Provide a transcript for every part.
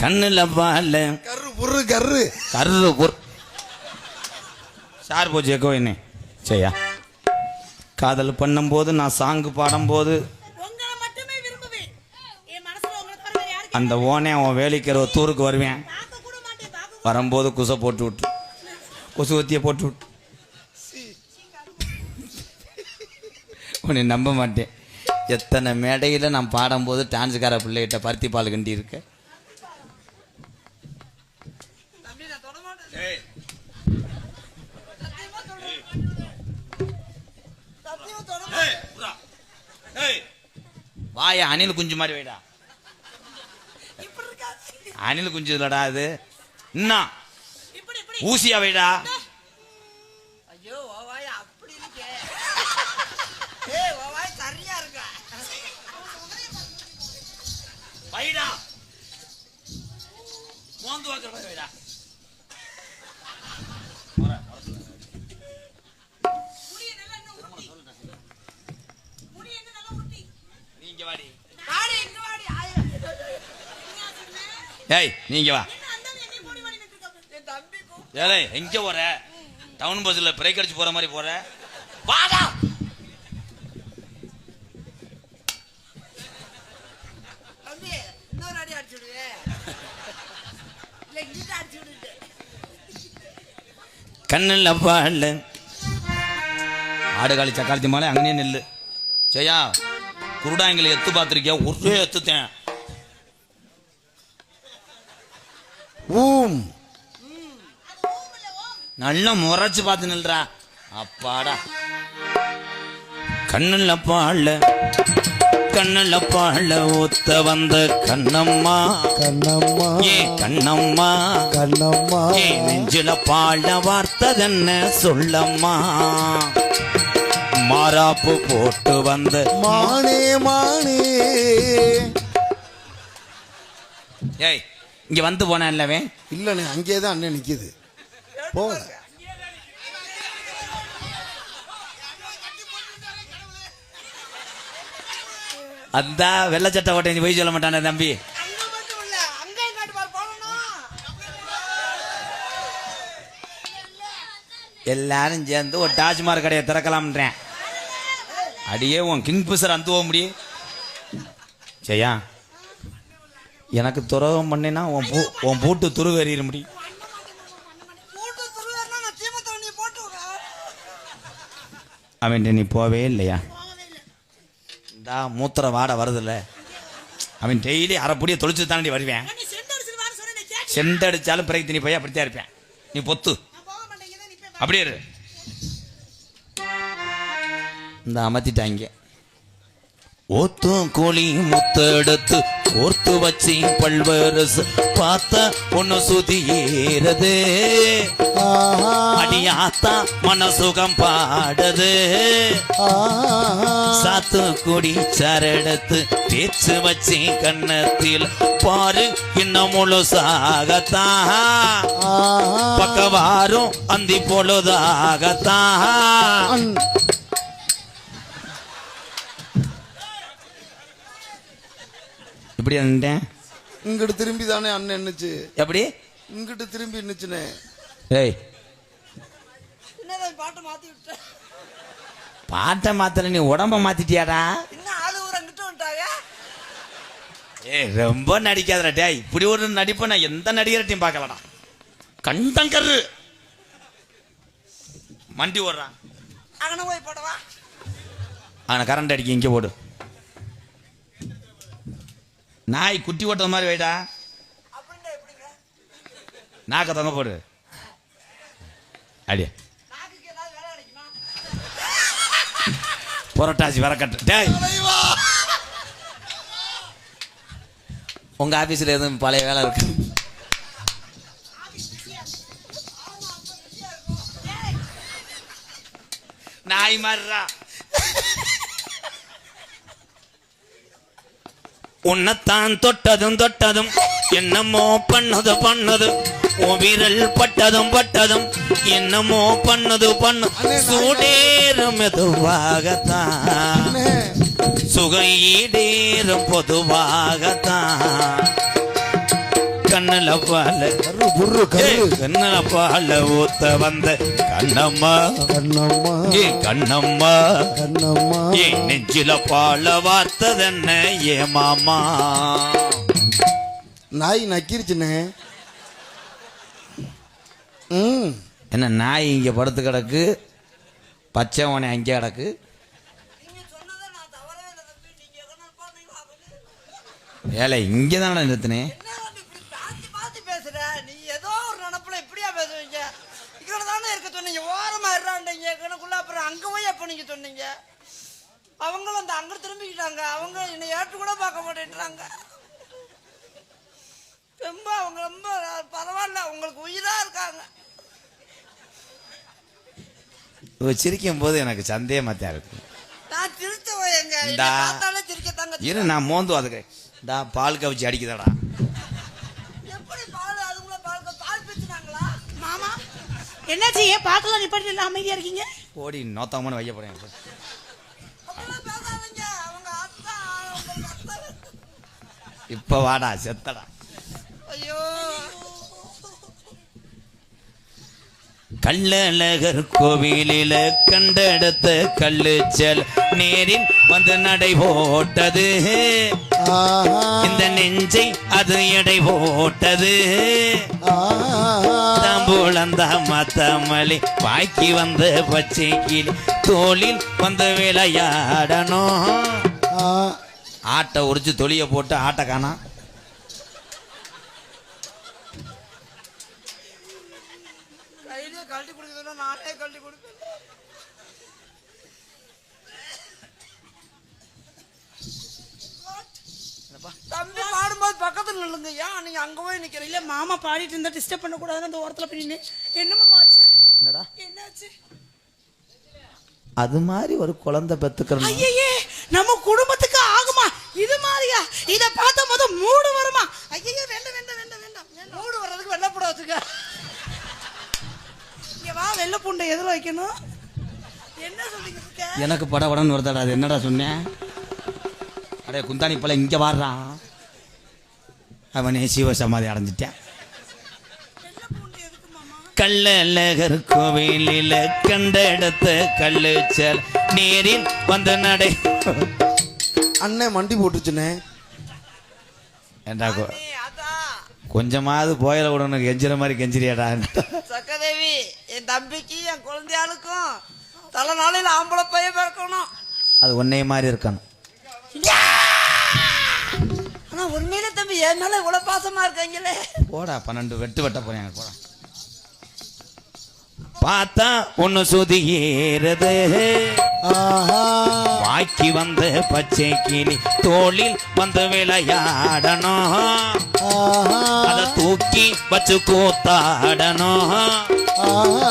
கண்ணுல பால கரு புரு கரு. கரு பொர். சார் போச்சு எக்கோ என்ன சரியா? காதல் பண்ணும்போது நான் சாங்கு பாடும்போது வேற யாருக்கு அந்த ஓனே அவன் வேலைக்கிற தூருக்கு வருவேன். வரும்போது குசை போட்டு விட்டு. கொசு வத்தியை போட்டு விட்டு. உன்னை நம்ப மாட்டேன். எத்தனை மேடையில் நான் பாடும்போது டான்ஸுக்கார பிள்ளைகிட்ட பருத்தி பால் கண்டி இருக்க தம்பி நான் தொட மாட்டேன் சத்தியமா தொட மாட்டேன் வாய அணில் குஞ்சு மாதிரி வைடா. அணில் குஞ்சு இல்லடா அது. இப்படி ஊசியா வைடா? ஏய் நீங்க வா. ஏலே எங்க போற? டவுன் பஸ்ல பிரேக் அடிச்சு போற மாதிரி போற? வாடா இல்ல கண்ணில் பாடல ஆடுகாலி சக்காலத்தி மாலை அங்கனே நில்லு. ஜெயா குருடாங்களை எத்து பார்த்துருக்கியா? ஒரே எத்துத்தேன். ஊம். நல்லா முறைச்சு பார்த்து நில்றா. அப்பாடா. கண்ணில் பாடல கண்ணில் பாடல ஊத்த வந்த கண்ணம்மா. கண்ணம்மா. ஏ கண்ணம்மா. கண்ணம்மா. ஏ நெஞ்சில பாட வார்த்ததென்ன சொல்லம்மா. மாறாப்பு போட்டு வந்த மானே மானே. ஏய் இங்க வந்து போன இல்லவே இல்லண்ணே அங்கேயே தான் அண்ணன் நிக்குது. போகல அந்த வெள்ளச்சட்டை ஓட்டை நீ போய் சொல்ல மாட்டானே தம்பி. எல்லாரும் சேர்ந்து ஒரு டாஜ்மார் கடையை திறக்கலாம்ன்றேன். அடியே உன் கிங் பிசர் அந்த போக முடியும். சரியா? எனக்கு துரோகம் பண்ணினா உன் பூ உன் பூட்டு துருவு எறிய முடியும் தீமத்தை நீ போவே இல்லையா? இந்தா மூத்திர வாட வருதுல்ல. அவன் டெய்லி அரைப்படியை தொளிச்சு தாண்டி வருவேன். செண்டடிச்சாலும் பிறகு நீ போய் அப்படித்தான் இருப்பேன். நீ பொத்து. தான் அப்படியே இரு. இந்த அமர்த்திட்டாங்க ஓத்தும் கோழி முத்தெடுத்து கோர்த்து வச்சு பல்வேறு பார்த்தா பொண்ணு சுதி ஏறது ஆஹா. அடியாத்தா மனசுகம் பாடுது. சாத்து குடி சரடத்து தேய்ச்சு வச்சு கண்ணத்தில் பாரு இன்னும் முழுசாகத்தான் பக்கவாரும் அந்தி பொழுதாகத்தான் இப்படி இருந்தேன் இங்கிட்டு திரும்பி தானே அண்ணன் என்னச்சு எப்படி? இங்கிட்டு திரும்பி நின்னுச்சுனே ஏய். என்னதான் பாட்டை மாத்தி விட்டேன் பாட்டை மாத்தல நீ உடம்ப மாத்திட்டியாடா? ஏய் ரொம்ப நடிக்காதடா டேய். இப்படி ஒரு நடிப்பை நான் எந்த நடிகர்ட்டையும் பார்க்கலடா? கண்டங்கரு. மண்டி ஓடுறான் அங்கன போய் போடவா? அவனை கரண்ட் அடிக்க இங்கே போடு. நாய் குட்டி ஓட்டது மாதிரி வைடா நாக்க தொங்க போடு. அடியே. புரட்டாசி வரக்கட்டு. டேய். உங்க ஆபீஸ்ல எதுவும் பழைய வேலை இருக்கு? நாய் மாதிரிடா உன்னைத்தான் தொட்டதும் தொட்டதும் என்னமோ பண்ணது பண்ணது. விரல் பட்டதும் பட்டதும் என்னமோ பண்ணது பண்ணு. சூடேறும் மெதுவாகத்தான். சுகம் ஈடேறும் பொதுவாகத்தான். கண்ணுல பால கரு புர்ரு கரு கண்ணுல பால ஊத்த வந்த கண்ணம்மா. கண்ணம்மா. ஏ கண்ணம்மா. கண்ணம்மா. ஏ நெஞ்சில பால வார்த்ததென்ன ஏ மாமா. நாய் நக்கிருச்சுண்ணே. ம். என்ன நாய் இங்க படுத்து கிடக்கு? பச்சைவனை அங்கே கிடக்கு? நீங்க சொன்னதை நான் தவறவே இல்லை தம்பி. நீங்க எங்கன போனீங்க ஏலே இங்கே தானே நிறுத்தினேன் சொன்னீங்க ஓரமா இருறாண்டீங்க எனக்குள்ள அப்புறம் அங்க போய் எப்ப நீங்க சொன்னீங்க? அவங்களும் அந்த அங்க திரும்பிக்கிட்டாங்க. அவங்க என்னை ஏற்று கூட பார்க்க மாட்டேன்றாங்க. ரொம்ப அவங்க ரொம்ப பரவாயில்ல. உங்களுக்கு உயிரா இருக்காங்க. சிரிக்கும் போது எனக்கு சந்தேகமா தான் இருக்கு. நான் திருத்த எங்க? இந்தா. பார்த்தாலே சிரிக்க தாங்க இரு நான் மோந்து அதுக்கு டா பால் கவிச்சு அடிக்குதாடா. என்னாச்சு? ஏன் பார்க்கலாம் நிப்பாட்டி எல்லாம் அமைதியா இருக்கீங்க? ஓடி நோத்தாமனு வைக்க போறேன். இப்ப. அப்படிலாம் பேசாதீங்க அவங்க அத்தா உங்களுக்கு அத்தா இப்ப வாடா செத்தடா. ஐயோ. கள்ளழகர் கோவிலில கண்டெடுத்த கல்லுச்சல் நேரில் வந்து நடை போட்டது. இந்த நெஞ்சை அது எடை போட்டது. ஆஹா தாம்பூலந்தா மத்தமலி வாய்க்கு வந்த பச்சை கிளி தோளில் வந்து விளையாடணும். ஆட்டை உரிச்சு தொலிய போட்டு ஆட்டை காணா. கையிலே கழட்டி கொடுக்குறதுனா நானே கழட்டி கொடுப்பேன். தம்பி பாடும்போது பக்கத்துல நில்லுங்க. ஏன் நீங்க அங்க போய் நிக்கிறீங்க? இல்ல மாமா பாடிட்டு இருந்தா டிஸ்டர்ப் பண்ண கூடாதுன்னு அந்த ஓரத்துல போய் நின்னு. என்ன மாமா ஆச்சு? என்னடா? என்னாச்சு? அது மாதிரி ஒரு குழந்தை பெத்துக்கிறோம். ஐயே நம்ம குடும்பத்துக்கு ஆகுமா? இது மாதிரியா? இத பார்த்த போது மூடு வருமா? ஐயே வேண்டாம் வேண்டாம் வேண்டாம் வேண்டாம். மூடு வர்றதுக்கு வெள்ளப்பட வச்சுக்க. இங்க வா வெள்ளை பூண்டை எதிர வைக்கணும்? என்ன சொல்றீங்க சிஸ்டா? எனக்கு படபடன்னு வருதாடா அது என்னடா சொன்னேன்? அடே குந்தாணி போல இங்க வாடுறான் அவனே சிவ சமாதி அடைஞ்சிட்டேன் கள்ளழகர் கோவிலில கண்டெடுத்த கல்லுச்சல் நேரில் வந்து நடை. அண்ணன் மண்டி போட்டுச்சுண்ணே. ஏண்டா கொஞ்சமாவது போயில விடணும் கெஞ்சிற மாதிரி கெஞ்சிரியாடா சக்கதேவி என் தம்பிக்கு என் குழந்தையாளுக்கும் தலை நாளையில் ஆம்பளை பையன் பிறக்கணும். அது உன்னைய மாதிரி இருக்கணும். உண்மையில தம்பி என் மேல இவ்வளவு பாசமா இருக்காங்களே. போடா பன்னெண்டு வெட்டு வெட்ட போறேன் போடா. பார்த்தா ஒன்னு சுதியேறது ஆஹா. வாக்கி வந்த பச்சை கிளி தோளில் வந்து விளையாடணும். அத தூக்கி வச்சு கூத்தாடணும். ஆஹா.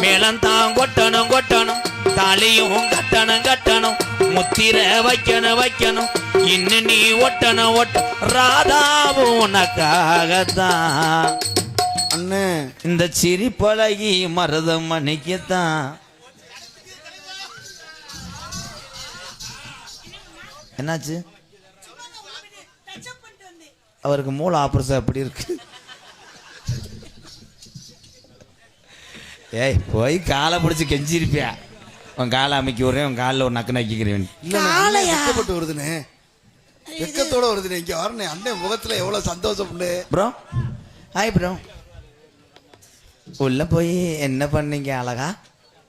மேளம் தான் கொட்டணும் கொட்டணும். தாலியும் கட்டணும் கட்டணும். முத்திர வைக்கணும் வைக்கணும். இன்னும் நீ ஒட்டணும் ஒட்ட ராதாவும் உனக்காகத்தான். அண்ணே. இந்த சிரி பழகி மருதம் மணிக்குத்தான் என்னாச்சு? அவருக்கு மூளை ஆபரேஷன் எப்படி இருக்கு? ஏய் போய் காலை பிடிச்சி கெஞ்சிருப்பியா? உன் காலை அமைக்கி விடுறேன் உன் காலில் ஒரு நக்கு நக்கிக்கிறேன் இல்ல வெக்கப்பட்டு வருதுண்ணே. வெக்கத்தோட வருதுண்ணே. இங்க வரண்ணே. அண்ணன் முகத்துல எவ்வளவு சந்தோஷம்னு ப்ரோ. ஹாய் ப்ரோ உள்ள போய் என்ன பண்ணீங்க அழகா?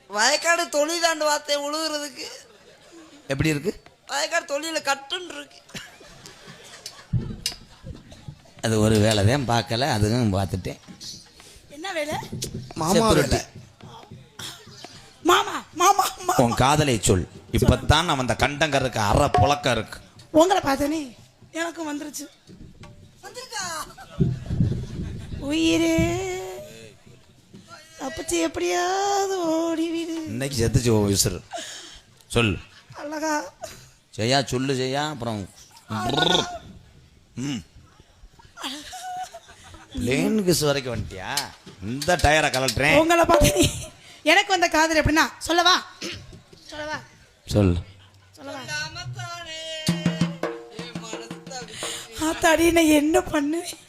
வயக்காடு தொழிலாண்டு வார்த்தை உழுகுறதுக்கு எப்படி இருக்கு? வயக்காடு தொழில கட்டுன்னு இருக்கு. அது ஒரு வேலை தான் பார்க்கல அதுவும் பார்த்துட்டேன். என்ன வேலை? மாமா செப்பரேட்டு. வேலை. மாமா மாமா. உன் காதலை சொல். இப்பத்தான் அவன் அந்த கண்டங்கருக்கு அற புழக்கம் இருக்கு. உங்களை பார்த்தனே எனக்கும் வந்துருச்சு. உயிரே. அப்பச்சி எப்படியாவது ஓடிவிடு. இன்னைக்கு செத்துச்சு உன் விசிறு. சொல். அழகா. செய்யா சொல்லு செய்யா அப்புறம் ம். பிளேன் கிஸ் வரைக்கும் வந்துட்டியா? இந்த டயரை கலட்டுறேன் உங்களை பார்த்தனே. எனக்கு வந்த காதல் எப்படின்னா சொல்லவா? சொல்லவா? சொல் சொல்லவா? நான் என்ன பண்ணுவேன்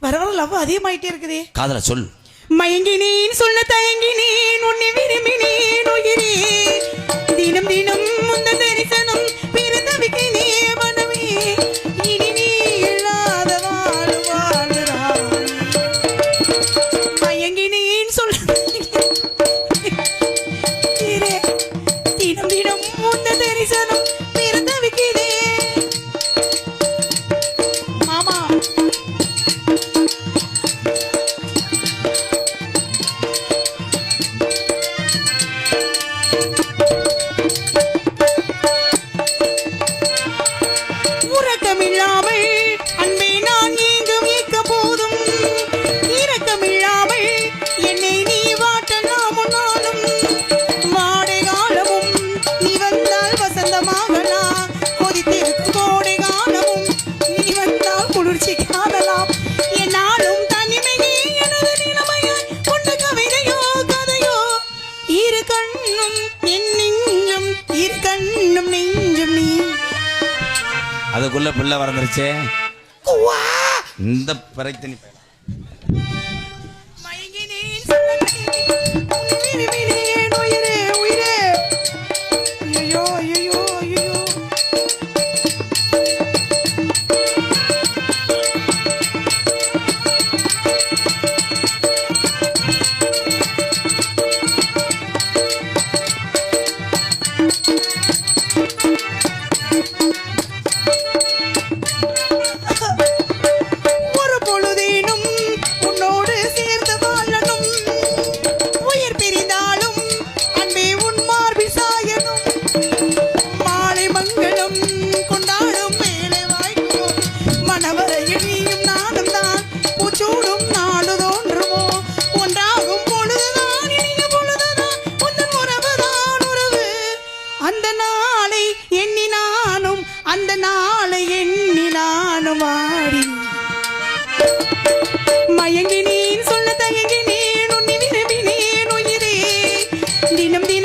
வர வர லவ் அதிகமாயிட்டே இருக்குதே. காதல சொல். மயங்கினேன் சொல்ல தயங்கினேன் உன்னை விரும்பினேன் உயிரே. தினம் தினம் முந்த தரிசனம் பிறந்தவிக்கிறேன் அதுக்குள்ள பிள்ளை வளர்ந்துருச்சு. இந்த பிறகு dinam di